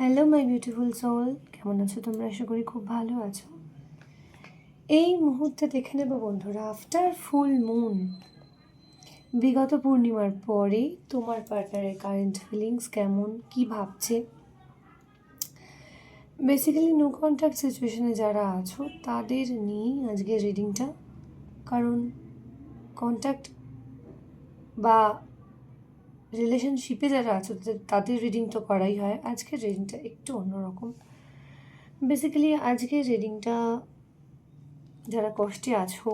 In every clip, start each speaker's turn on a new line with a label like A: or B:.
A: Hello my beautiful soul কেমন আছো তোমরা আশা করি খুব ভালো আছো এই মুহূর্তে দেখে নেব বন্ধুরা আফটার ফুল মুন বিগত পূর্ণিমার পরে তোমার পার্টনারের কারেন্ট ফিলিংস কেমন কি ভাবছে বেসিক্যালি নো কন্ট্যাক্ট সিচুয়েশনে যারা আছো তাদের নিয়েই আজকে রিডিংটা কারণ কন্ট্যাক্ট বা রিলেশনশিপে যারা আছে তাদের তাদের রিডিং তো করাই হয় আজকের রিডিংটা একটু অন্যরকম বেসিক্যালি আজকের রিডিংটা যারা কষ্টে আছো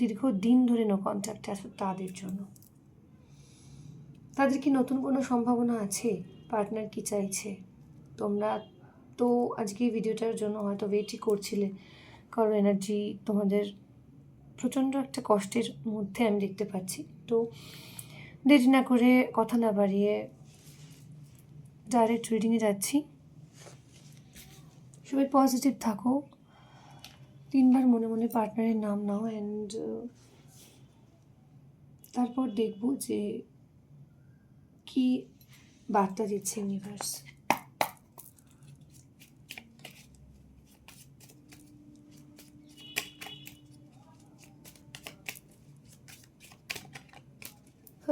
A: দীর্ঘ দিন ধরে নো কন্ট্যাক্টে আছো তাদের জন্য তাদের কি নতুন কোনো সম্ভাবনা আছে পার্টনার কি চাইছে তোমরা তো আজকে ভিডিওটার জন্য হয়তো ওয়েটই করছিলে কারণ এনার্জি তোমাদের প্রচণ্ড একটা কষ্টের মধ্যে আমি দেখতে পাচ্ছি তো দেরি না করে কথা না বাড়িয়ে ডাইরেক্ট রিডিংয়ে যাচ্ছি সবাই পজিটিভ থাকো তিনবার মনে মনে পার্টনারের নাম নাও অ্যান্ড তারপর দেখব যে কি বার্তা দিচ্ছে ইউনিভার্স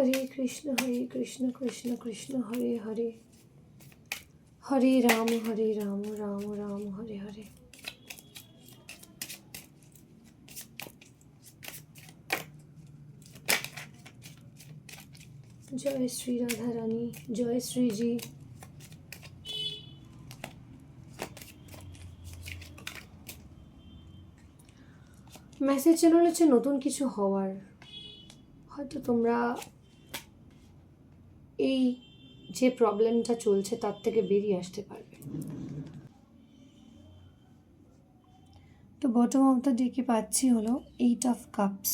A: হরে কৃষ্ণ হরে কৃষ্ণ কৃষ্ণ কৃষ্ণ হরে হরে হরে রাম হরে রাম রাম রাম হরে হরে জয় শ্রী রাধা রানী জয় শ্রীজি মেসেজ চ্যানেল হচ্ছে নতুন কিছু হওয়ার হয়তো তোমরা এই যে প্রবলেমটা চলছে তার থেকে বেরিয়ে আসতে পারবে তো বটম অফ দ্য ডেকে পাচ্ছি হলো eight of cups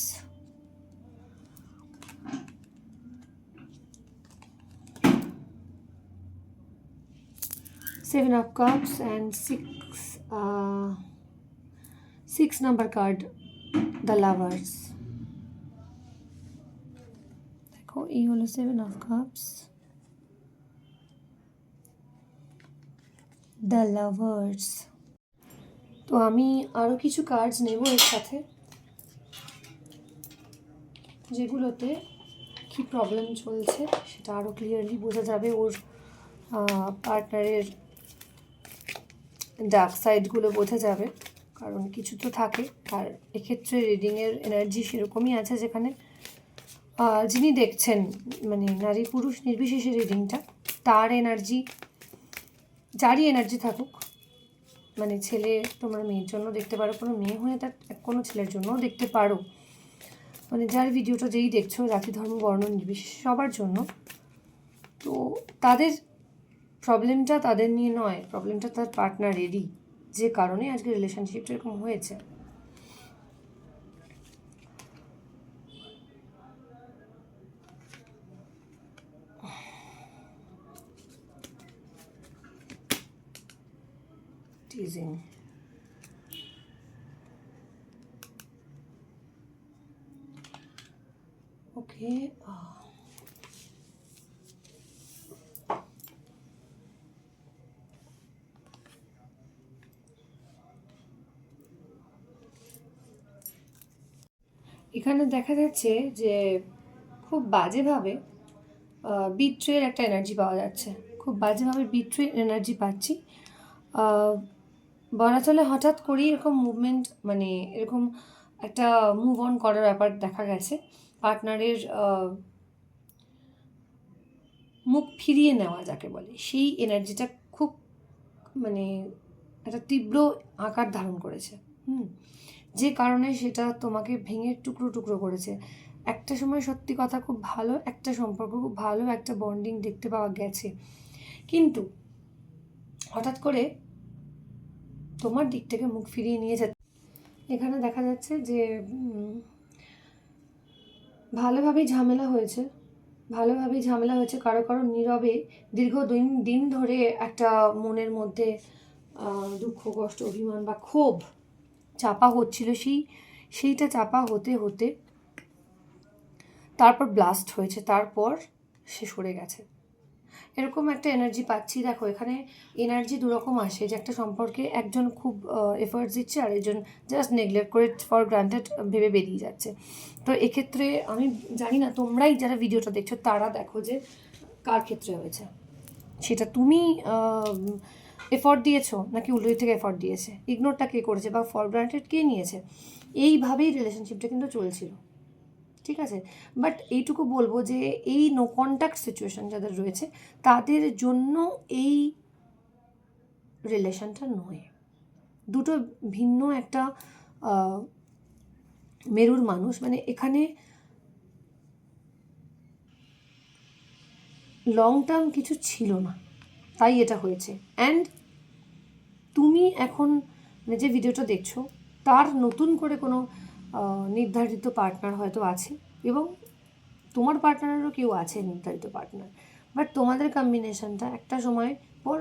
A: seven of cups and six six number card the lovers দেখো এই হলো seven of cups the lovers তো আমি আরও কিছু কার্ডস নেব এর সাথে যেগুলোতে কি প্রবলেম চলছে সেটা আরও ক্লিয়ারলি বোঝা যাবে ওর পার্টনারের ডার্ক সাইডগুলো বোঝা যাবে কারণ কিছু তো থাকে আর এক্ষেত্রে রিডিংয়ের এনার্জি সেরকমই আছে যেখানে যিনি দেখছেন মানে নারী পুরুষ নির্বিশেষে রিডিংটা তার এনার্জি যারই এনার্জি থাকুক মানে ছেলে তোমরা মেয়ের জন্য দেখতে পারো কোনো মেয়ে হয়ে তার কোনো ছেলের জন্যও দেখতে পারো মানে যার ভিডিওটা যেই দেখছো জাতি ধর্ম বর্ণ নির্বিশেষে সবার জন্য তো তাদের প্রবলেমটা তাদের নিয়ে নয় প্রবলেমটা তার পার্টনার রেডি যে কারণে আজকে রিলেশনশিপটা এরকম হয়েছে Okay. ওকে uh, এখানে দেখা যাচ্ছে যে খুব বাজেভাবে বিট্রয়ের একটা এনার্জি পাওয়া যাচ্ছে খুব বাজেভাবে বিট্রয়ের এনার্জি পাচ্ছি বনাচলে হঠাৎ করেই এরকম মুভমেন্ট মানে এরকম একটা মুভ অন করার ব্যাপার দেখা গেছে পার্টনারের মুখ ফিরিয়ে নেওয়া যাকে বলে সেই এনার্জিটা খুব মানে একটা তীব্র আকার ধারণ করেছে হুম যে কারণে সেটা তোমাকে ভেঙে টুকরো টুকরো করেছে একটা সময় সত্যি কথা খুব ভালো একটা সম্পর্ক খুব ভালো একটা বন্ডিং দেখতে পাওয়া গেছে কিন্তু হঠাৎ করে তোমার দিক থেকে মুখ ফিরিয়ে নিয়ে যাচ্ছে এখানে দেখা যাচ্ছে যে ভালোভাবেই ঝামেলা হয়েছে ভালোভাবেই ঝামেলা হয়েছে কারো কারো নীরবে দীর্ঘ দিন দিন ধরে একটা মনের মধ্যে দুঃখ কষ্ট অভিমান বা ক্ষোভ চাপা হচ্ছিল সেই সেইটা চাপা হতে হতে তারপর ব্লাস্ট হয়েছে তারপর সে সরে গেছে এরকম একটা এনার্জি পাচ্ছি দেখো এখানে এনার্জি দুরকম আসে যে একটা সম্পর্কে একজন খুব এফার্টস দিচ্ছে আর একজন জাস্ট নেগলেক্ট করে ফর গ্রান্টেড ভেবে বেরিয়ে যাচ্ছে তো এক্ষেত্রে আমি জানি না তোমরাই যারা ভিডিওটা দেখছো তারা দেখো যে কার ক্ষেত্রে হয়েছে সেটা তুমি এফর্ট দিয়েছো নাকি উল্টো থেকে এফর্ট দিয়েছে ইগনোরটা কে করেছে বা ফর গ্রান্টেড কে নিয়েছে এইভাবেই রিলেশনশিপটা কিন্তু চলছিল ঠিক আছে বাট এইটুকু বলবো যে এই নো কন্ট্যাক্ট সিচুয়েশান যাদের রয়েছে তাদের জন্য এই রিলেশনটা নয় দুটো ভিন্ন একটা মেরুর মানুষ মানে এখানে লং টার্ম কিছু ছিল না তাই এটা হয়েছে অ্যান্ড তুমি এখন মানে যে ভিডিওটা দেখছো তার নতুন করে কোনো নির্ধারিত পার্টনার হয়তো আছে এবং তোমার পার্টনারেরও কেউ আছে নির্ধারিত পার্টনার বাট তোমাদের কম্বিনেশনটা একটা সময় পর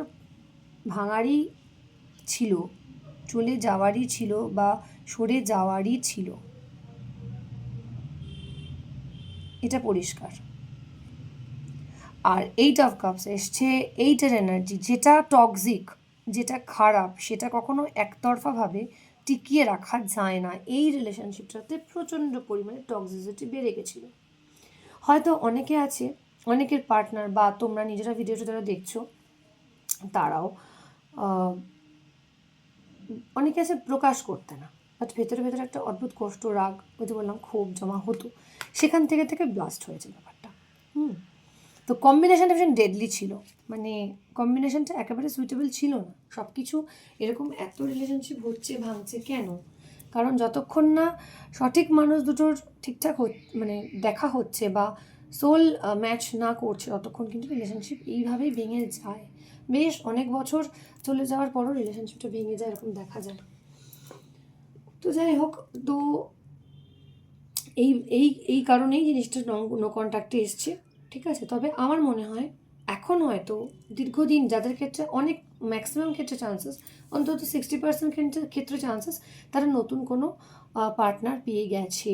A: ভাঙারই ছিল চলে যাওয়ারই ছিল বা সরে যাওয়ারই ছিল এটা পরিষ্কার আর এইট অফ কাপস এসছে এইটার এনার্জি যেটা টক্সিক যেটা খারাপ সেটা কখনো একতরফাভাবে টিকিয়ে রাখা যায় না এই রিলেশনশিপটাতে প্রচণ্ড পরিমাণে টক্সিসিটি বেড়ে গেছিলো হয়তো অনেকে আছে অনেকের পার্টনার বা তোমরা নিজেরা ভিডিওটা যারা দেখছো তারাও অনেকে আছে প্রকাশ করতে না বাট ভেতরে ভেতরে একটা অদ্ভুত কষ্ট রাগ ওই যে বললাম ক্ষোভ জমা হতো সেখান থেকে থেকে ব্লাস্ট হয়েছে ব্যাপারটা হুম তো কম্বিনেশনটা ভীষণ ডেডলি ছিল মানে কম্বিনেশনটা একেবারে সুইটেবল ছিল না সব কিছু এরকম এত রিলেশনশিপ হচ্ছে ভাঙছে কেন কারণ যতক্ষণ না সঠিক মানুষ দুটোর ঠিকঠাক মানে দেখা হচ্ছে বা সোল ম্যাচ না করছে ততক্ষণ কিন্তু রিলেশনশিপ এইভাবেই ভেঙে যায় বেশ অনেক বছর চলে যাওয়ার পরও রিলেশনশিপটা ভেঙে যায় এরকম দেখা যায় তো যাই হোক তো এই এই এই কারণেই জিনিসটা নো কন্ট্যাক্টে এসছে ঠিক আছে তবে আমার মনে হয় এখন হয়তো দীর্ঘদিন যাদের ক্ষেত্রে অনেক ম্যাক্সিমাম ক্ষেত্রে চান্সেস অন্তত সিক্সটি পার্সেন্ট ক্ষেত্রে চান্সেস তারা নতুন কোনো পার্টনার পেয়ে গেছে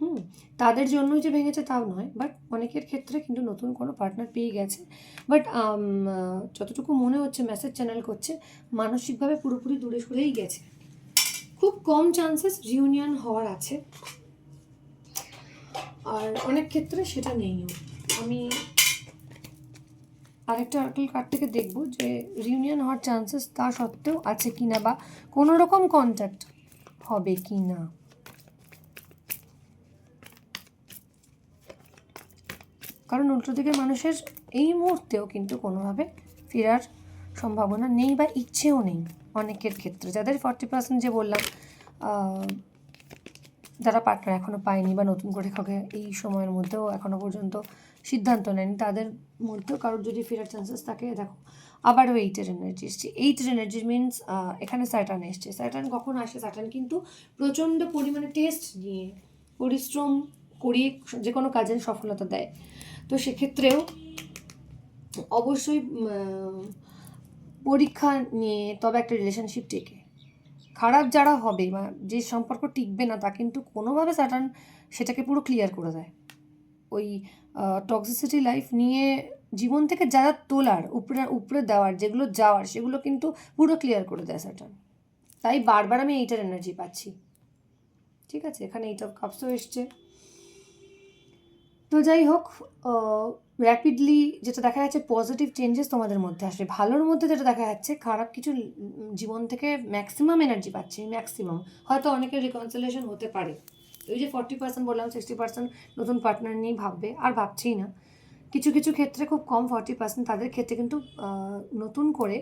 A: হুম তাদের জন্যই যে ভেঙেছে তাও নয় বাট অনেকের ক্ষেত্রে কিন্তু নতুন কোনো পার্টনার পেয়ে গেছে বাট যতটুকু মনে হচ্ছে মেসেজ চ্যানেল করছে মানসিকভাবে পুরোপুরি দূরে সরেই গেছে খুব কম চান্সেস রিউনিয়ন হওয়ার আছে আর অনেক ক্ষেত্রে সেটা নেইও আমি আরেকটা আর্কেল কার্ড থেকে দেখব যে রিউনিয়ন হওয়ার চান্সেস তা সত্ত্বেও আছে কি না বা কোনো রকম কন্ট্যাক্ট হবে কি না কারণ উল্টো দিকের মানুষের এই মুহূর্তেও কিন্তু কোনোভাবে ফেরার সম্ভাবনা নেই বা ইচ্ছেও নেই অনেকের ক্ষেত্রে যাদের ফর্টি পার্সেন্ট যে বললাম যারা পার্টনার এখনও পায়নি বা নতুন করে কাউকে এই সময়ের মধ্যেও এখনও পর্যন্ত সিদ্ধান্ত নেন তাদের মধ্যেও কারোর যদি ফেরার চান্সেস থাকে দেখো আবারও এইটের এনার্জি এসছে এইটের এনার্জি মিনস এখানে স্যাটার্ন এসছে স্যাটার্ন কখন আসে স্যাটার্ন কিন্তু প্রচণ্ড পরিমাণে টেস্ট নিয়ে পরিশ্রম করিয়ে যে কোনো কাজে সফলতা দেয় তো সেক্ষেত্রেও অবশ্যই পরীক্ষা নিয়ে তবে একটা রিলেশনশিপ টেকে খারাপ যারা হবে মানে যে সম্পর্ক টিকবে না তা কিন্তু কোনোভাবে স্যাটার্ন সেটাকে পুরো ক্লিয়ার করে দেয় ওই টক্সিসিটি লাইফ নিয়ে জীবন থেকে যা যা তোলার উপরে উপরে দেওয়ার যেগুলো যাওয়ার সেগুলো কিন্তু পুরো ক্লিয়ার করে দেয় স্যাটার্ন তাই বারবার আমি এইটার এনার্জি পাচ্ছি ঠিক আছে এখানে এইটা কাপসও এসছে তো যাই হোক র্যাপিডলি যেটা দেখা যাচ্ছে পজিটিভ চেঞ্জেস তোমাদের মধ্যে আসবে ভালোর মধ্যে যেটা দেখা যাচ্ছে খারাপ কিছু জীবন থেকে ম্যাক্সিমাম এনার্জি পাচ্ছে ম্যাক্সিমাম হয়তো অনেকের রিকনসিলেশন হতে পারে ওই যে ফর্টি পার্সেন্ট বললাম সিক্সটি পার্সেন্ট নতুন পার্টনার নিয়ে ভাববে আর ভাবছেই না কিছু কিছু ক্ষেত্রে খুব কম ফর্টি পার্সেন্ট তাদের ক্ষেত্রে কিন্তু নতুন করে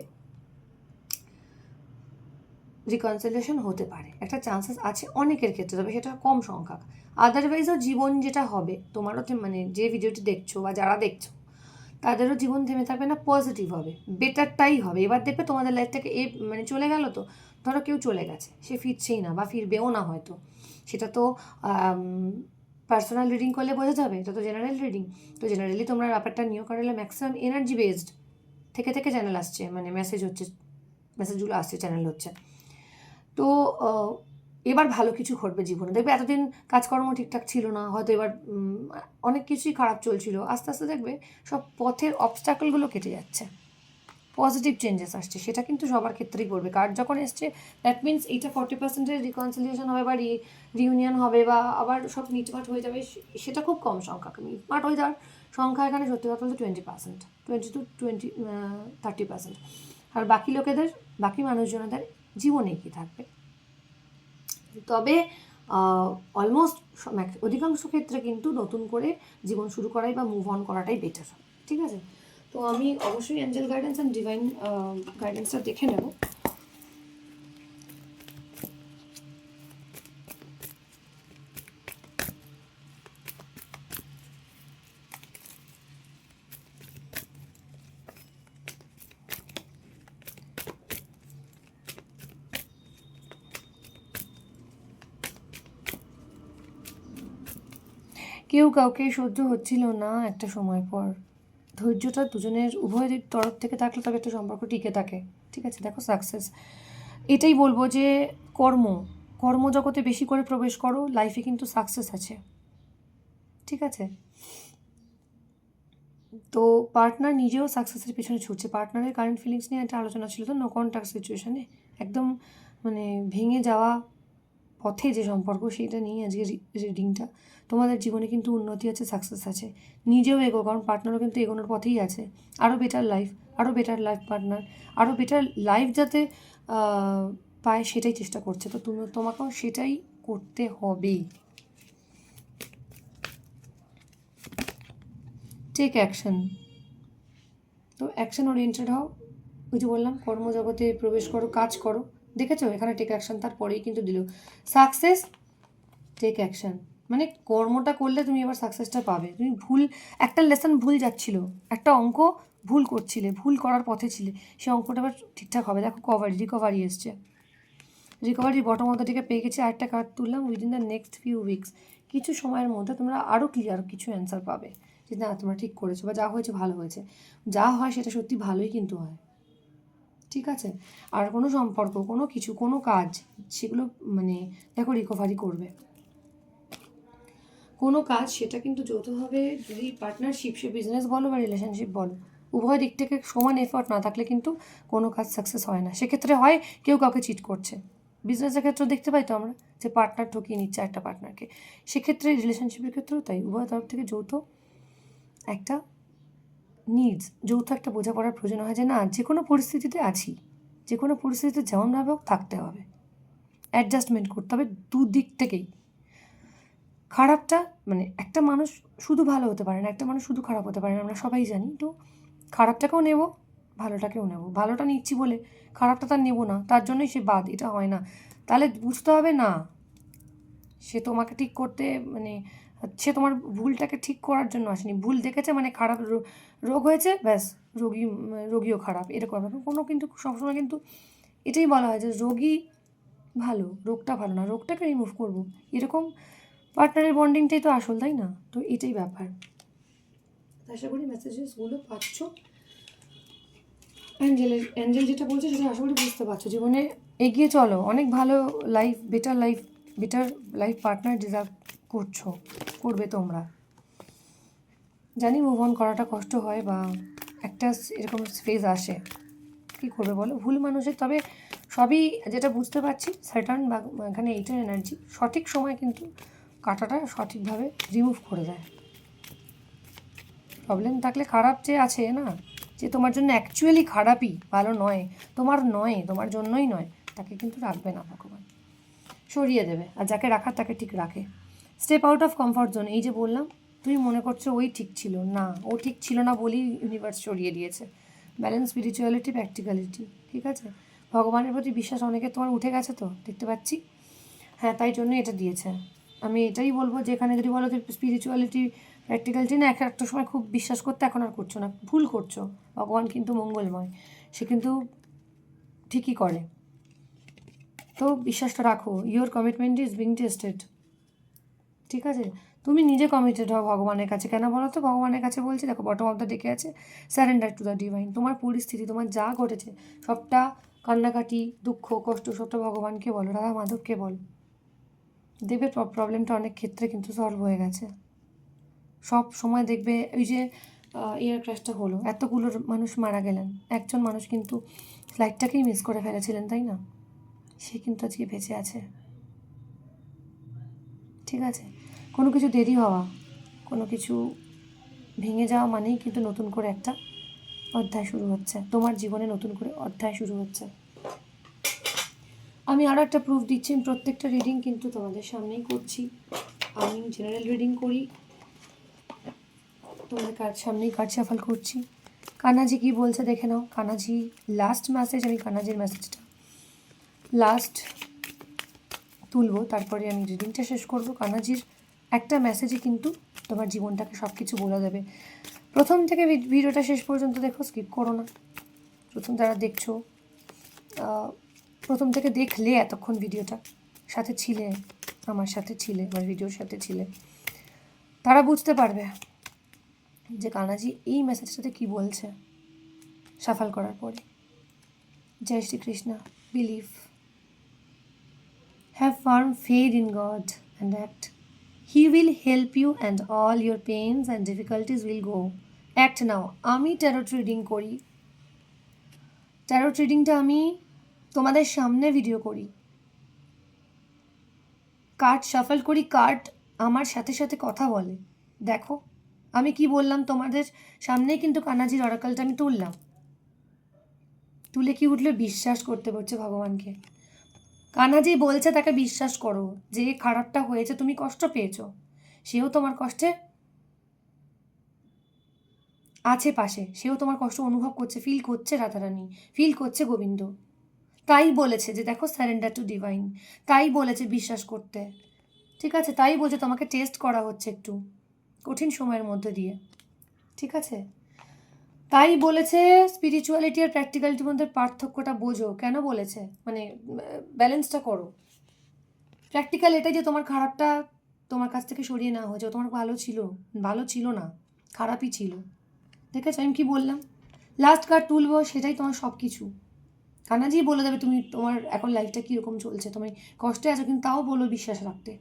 A: রিকনসিলিয়েশন হতে পারে একটা চান্সেস আছে অনেকের ক্ষেত্রে তবে সেটা কম সংখ্যক আদারওয়াইজও জীবন যেটা হবে তোমারও মানে যে ভিডিওটি দেখছো বা যারা দেখছো তাদেরও জীবন থেমে থাকবে না পজিটিভ হবে বেটারটাই হবে এবার দেখবে তোমাদের লাইফ থেকে এ মানে চলে গেল তো ধরো কেউ চলে গেছে সে ফিরছেই না বা ফিরবেও না হয়তো সেটা তো পার্সোনাল রিডিং করলে বোঝা যাবে এটা তো জেনারেল রিডিং তো জেনারেলি তোমরা ব্যাপারটা নিয়ে করলে ম্যাক্সিমাম এনার্জি বেসড থেকে থেকে চ্যানেল আসছে মানে মেসেজ হচ্ছে মেসেজগুলো আসছে চ্যানেল হচ্ছে তো এবার ভালো কিছু ঘটবে জীবনে দেখবে এতদিন কাজকর্ম ঠিকঠাক ছিল না হয়তো এবার অনেক কিছুই খারাপ চলছিল আস্তে আস্তে দেখবে সব পথের অবস্টাকলগুলো কেটে যাচ্ছে পজিটিভ চেঞ্জেস আসছে সেটা কিন্তু সবার ক্ষেত্রেই করবে কার্ড যখন এসছে দ্যাট মিনস এইটা ফর্টি পার্সেন্টের রিকনসিলিয়েশন হবে বা রি রিউনিয়ন হবে বা আবার সব মিটমাট হয়ে যাবে সেটা খুব কম সংখ্যা মিটমাট হয়ে যাওয়ার সংখ্যা এখানে সত্যি কথা বলতে twenty percent twenty two twenty thirty percent আর বাকি লোকেদের বাকি মানুষজনেদের জীবনে কি থাকবে তবে অলমোস্ট অধিকাংশ ক্ষেত্রে কিন্তু নতুন করে জীবন শুরু করাই বা মুভ অন করাটাই বেটার ঠিক আছে তো আমি অবশ্যই অ্যাঞ্জেল গাইডেন্স অ্যান্ড ডিভাইন গাইডেন্সটা দেখে নেব কেউ কাউকে সহ্য হচ্ছিল না একটা সময় পর ধৈর্যটা দুজনের উভয়ের তরফ থেকে থাকলে তবে একটা সম্পর্ক টিকে থাকে ঠিক আছে দেখো সাকসেস এটাই বলবো যে কর্ম কর্মজগতে বেশি করে প্রবেশ করো লাইফে কিন্তু সাকসেস আছে ঠিক আছে তো পার্টনার নিজেও সাকসেসের পেছনে ছুটছে পার্টনারের কারেন্ট ফিলিংস নিয়ে একটা আলোচনা ছিল তো নো কন্ট্যাক্ট সিচুয়েশানে একদম মানে ভেঙে যাওয়া পথে যে সম্পর্ক সেটা নিয়ে আজকে রিডিংটা তোমাদের জীবনে কিন্তু উন্নতি আছে সাকসেস আছে নিজেও এগো কারণ পার্টনারও কিন্তু এগোনোর পথেই আছে আরও বেটার লাইফ আরও বেটার লাইফ পার্টনার আরও বেটার লাইফ যাতে পায় সেটাই চেষ্টা করছে তো তুমি তোমাকেও সেটাই করতে হবেই টেক অ্যাকশন তো অ্যাকশন ওরিয়েন্টেড হও ওই যে বললাম কর্মজগতে প্রবেশ করো কাজ করো দেখেছো এখানে টেক অ্যাকশন তারপরেই কিন্তু দিল সাকসেস টেক অ্যাকশন মানে কর্মটা করলে তুমি এবার সাকসেসটা পাবে তুমি ভুল একটা লেসন ভুল যাচ্ছিলো একটা অঙ্ক ভুল করছিলে ভুল করার পথে ছিলে সে অঙ্কটা আবার ঠিকঠাক হবে দেখো কভারি রিকভারি এসছে রিকভারি বটম অর্ধ থেকে পেয়ে গেছে আরেকটা কার্ড তুললাম within the next few weeks কিছু সময়ের মধ্যে তোমরা আরও ক্লিয়ার কিছু অ্যান্সার পাবে যে না তোমরা ঠিক করেছো বা যা হয়েছে ভালো হয়েছে যা হয় সেটা সত্যি ভালোই কিন্তু হয় ঠিক আছে আর কোনো সম্পর্ক কোনো কিছু কোনো কাজ সেগুলো মানে দেখো রিকভারি করবে কোনো কাজ সেটা কিন্তু যৌথভাবে যদি পার্টনারশিপ সে বিজনেস বলো বা রিলেশনশিপ বলো উভয় দিক থেকে সমান এফোর্ট না থাকলে কিন্তু কোনো কাজ সাকসেস হয় না সেক্ষেত্রে হয় কেউ কাউকে চিট করছে বিজনেসের ক্ষেত্রেও দেখতে পাই তো আমরা যে পার্টনার ঠকিয়ে নিচ্ছে একটা পার্টনারকে সেক্ষেত্রে রিলেশনশিপের ক্ষেত্রেও তাই উভয় তরফ থেকে যৌথ একটা নিডস যৌথ একটা বোঝাপড়ার প্রয়োজন হয় যে না যে কোনো পরিস্থিতিতে আছি যে কোনো পরিস্থিতিতে যেমনভাবে হোক থাকতে হবে অ্যাডজাস্টমেন্ট করতে হবে দুদিক থেকেই খারাপটা মানে একটা মানুষ শুধু ভালো হতে পারে না একটা মানুষ শুধু খারাপ হতে পারে না আমরা সবাই জানি তো খারাপটাকেও নেব ভালোটাকেও নেব ভালোটা নিচ্ছি বলে খারাপটা তার নেব না তার জন্যই সে বাদ এটা হয় না তাহলে বুঝতে হবে না সে তোমাকে ঠিক করতে মানে সে তোমার ভুলটাকে ঠিক করার জন্য আসেনি ভুল দেখেছে মানে খারাপ রোগ হয়েছে ব্যাস রোগী রোগীও খারাপ এরকম ব্যাপার কোনো কিন্তু সবসময় কিন্তু এটাই বলা হয় যে রোগী ভালো রোগটা ভালো না রোগটাকে রিমুভ করবো এরকম পার্টনারের বন্ডিংটাই তো আসল তাই না তো এটাই ব্যাপার আশা করি মেসেজেসগুলো পাচ্ছ অ্যাঞ্জেলের অ্যাঞ্জেল যেটা বলছে সেটা আশা করি বুঝতে পারছো জীবনে এগিয়ে চলো অনেক ভালো life better life better life partner deserve করছো করবে তোমরা জানি মুভ অন করাটা কষ্ট হয় বা একটা এরকম ফেজ আসে কী করবে বলো ভুল মানুষের তবে সবই যেটা বুঝতে পারছি স্যাটার্ন বা এখানে এইটার এনার্জি সঠিক সময় কিন্তু কাটাটা সঠিকভাবে রিমুভ করে দেয় প্রবলেম থাকলে খারাপ যে আছে না যে তোমার জন্য অ্যাকচুয়ালি খারাপই ভালো নয় তোমার নয় তোমার জন্যই নয় তাকে কিন্তু রাখবে না ভগবান সরিয়ে দেবে আর যাকে রাখার তাকে ঠিক রাখে step out of comfort zone এই যে বললাম তুমি মনে করছো ওই ঠিক ছিল না ও ঠিক ছিল না বলেই ইউনিভার্স সরিয়ে দিয়েছে ব্যালেন্স স্পিরিচুয়ালিটি প্র্যাকটিক্যালিটি ঠিক আছে ভগবানের প্রতি বিশ্বাস অনেকে তোমার উঠে গেছে তো দেখতে পাচ্ছি হ্যাঁ তাই জন্য এটা দিয়েছে আমি এটাই বলবো যে এখানে যদি বলো যে স্পিরিচুয়ালিটি প্র্যাকটিক্যালিটি না এক একটা সময় খুব বিশ্বাস করতে এখন আর করছো না ভুল করছো ভগবান কিন্তু মঙ্গলময় সে কিন্তু ঠিকই করে তো বিশ্বাসটা রাখো your commitment is being tested ঠিক আছে তুমি নিজে কমিটেড হও ভগবানের কাছে কেন বলো তো ভগবানের কাছে বলছি দেখো বটম অফ দ্য ডেকে আছে স্যারেন্ডার টু দ্য ডিভাইন তোমার পরিস্থিতি তোমার যা ঘটেছে সবটা কান্নাকাটি দুঃখ কষ্ট সবটা ভগবানকে বলো রাধা মাধবকে বলো দেখবে প্রবলেমটা অনেক ক্ষেত্রে কিন্তু সলভ হয়ে গেছে সব সময় দেখবে ওই যে এয়ার ক্র্যাশটা হলো এতগুলো মানুষ মারা গেলেন একজন মানুষ কিন্তু ফ্লাইটটাকেই মিস করে ফেলেছিলেন তাই না সে কিন্তু আজকে বেঁচে আছে ঠিক আছে কোনো কিছু দেরি হওয়া কোনো কিছু ভেঙে যাওয়া মানেই কিন্তু নতুন করে একটা অধ্যায় শুরু হচ্ছে তোমার জীবনে নতুন করে অধ্যায় শুরু হচ্ছে আমি আরও একটা প্রুফ দিচ্ছি প্রত্যেকটা রিডিং কিন্তু তোমাদের সামনেই করছি আমি জেনারেল রিডিং করি তোমাদের কার সামনেই কার্ড সাফাল করছি কানাজি কি বলছে দেখে নাও কানাজি লাস্ট মেসেজ আমি কানাজির মেসেজটা লাস্ট তুলব তারপরে আমি রিডিংটা শেষ করব কানাজির একটা মেসেজে কিন্তু তোমার জীবনটাকে সব কিছু বলা যাবে প্রথম থেকে ভিডিওটা শেষ পর্যন্ত দেখো স্কিপ করো না প্রথম যারা দেখছো প্রথম থেকে দেখলে এতক্ষণ ভিডিওটা সাথে ছিলে আমার সাথে ছিলে আমার ভিডিওর সাথে ছিলে তারা বুঝতে পারবে যে কানাজি এই মেসেজটাতে কি বলছে সাফাল করার পরে জয় Shri Krishna believe Have firm faith in God and act. He will help you and all your pains and difficulties will go. Act now. আমি ট্যারো ট্রেডিং করি ট্যারো ট্রেডিংটা আমি তোমাদের সামনে ভিডিও করি কার্ড শাফল করি কার্ড আমার সাথে সাথে কথা বলে দেখো আমি কি বললাম তোমাদের সামনে কিন্তু কানাজির অরাকালটা আমি তুললাম তুলে কি উঠলে বিশ্বাস করতে পারছে ভগবানকে কানা যে বলছে তাকে বিশ্বাস করো যে খারাপটা হয়েছে তুমি কষ্ট পেয়েছো সেও তোমার কষ্টে আছে পাশে সেও তোমার কষ্ট অনুভব করছে ফিল করছে রাধারানী ফিল করছে গোবিন্দ তাই বলেছে যে দেখো সারেন্ডার টু ডিভাইন তাই বলেছে বিশ্বাস করতে ঠিক আছে তাই বলছে তোমাকে টেস্ট করা হচ্ছে একটু কঠিন সময়ের মধ্যে দিয়ে ঠিক আছে তাই বলেছে স্পিরিচুয়ালিটি আর প্র্যাকটিক্যালিটির মধ্যে পার্থক্যটা বোঝো কেন বলেছে মানে ব্যালেন্সটা করো প্র্যাকটিক্যাল এটাই যে তোমার খারাপটা তোমার কাছ থেকে সরিয়ে নেওয়া হয়েছে তোমার ভালো ছিল ভালো ছিল না খারাপই ছিল আছে আমি কি বললাম লাস্ট কার তুলবো সেটাই তোমার সব কিছু কানাজি বলে দেবে তুমি তোমার এখন লাইফটা কীরকম চলছে তুমি কষ্টে আছো কিন্তু তাও বলো বিশ্বাস রাখতে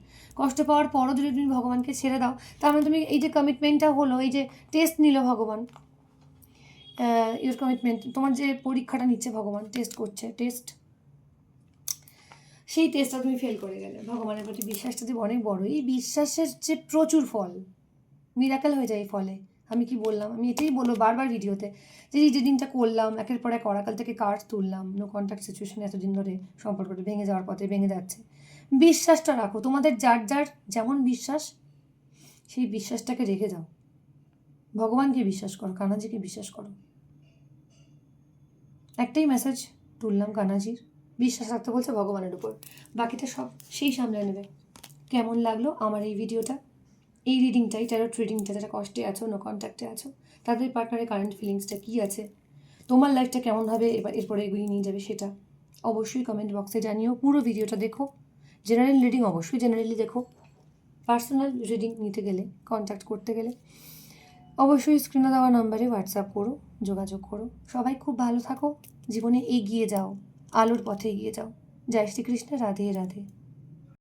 A: কষ্ট পাওয়ার পরও যদি তুমি ভগবানকে ছেড়ে দাও তার মানে তুমি এই যে কমিটমেন্টটা হলো এই যে টেস্ট নিল ভগবান ইউর কমিটমেন্ট তোমার যে পরীক্ষাটা নিচ্ছে ভগবান টেস্ট করছে টেস্ট সেই টেস্টটা তুমি ফেল করে গেলে ভগবানের প্রতি বিশ্বাসটা যে অনেক বড় এই বিশ্বাসের যে প্রচুর ফল মিরাকাল হয়ে যায় এই ফলে আমি কি বললাম আমি এটাই বলবো বারবার ভিডিওতে যে রিডিংটা করলাম একের পর এক অরাকাল থেকে কার্ড তুললাম নো কন্ট্যাক্ট সিচুয়েশন এতদিন ধরে সম্পর্কটা ভেঙে যাওয়ার পথে ভেঙে যাচ্ছে বিশ্বাসটা রাখো তোমাদের যার যার যেমন বিশ্বাস সেই বিশ্বাসটাকে রেখে যাও ভগবানকে বিশ্বাস করো কানাজিকে বিশ্বাস করো একটাই মেসেজ তুললাম কানাজির বিশ্বাস রাখতে বলছে ভগবানের উপর বাকিটা সব সেই সামলে নেবে কেমন লাগলো আমার এই ভিডিওটা এই রিডিংটাই যারা ট্রেডিংটা যারা কষ্টে আছো নো কন্ট্যাক্টে আছো তাদের পার্টনারের কারেন্ট ফিলিংসটা কী আছে তোমার লাইফটা কেমনভাবে এবার এরপরে এগিয়ে নিয়ে যাবে সেটা অবশ্যই কমেন্ট বক্সে জানিও পুরো ভিডিওটা দেখো জেনারেল রিডিং অবশ্যই জেনারেলি দেখো পার্সোনাল রিডিং নিতে গেলে কন্ট্যাক্ট করতে গেলে অবশ্যই স্ক্রিনে দেওয়া নাম্বারে হোয়াটসঅ্যাপ করো যোগাযোগ করো সবাই খুব ভালো থাকো জীবনে এগিয়ে যাও আলোর পথে এগিয়ে যাও জয় শ্রীকৃষ্ণ রাধে রাধে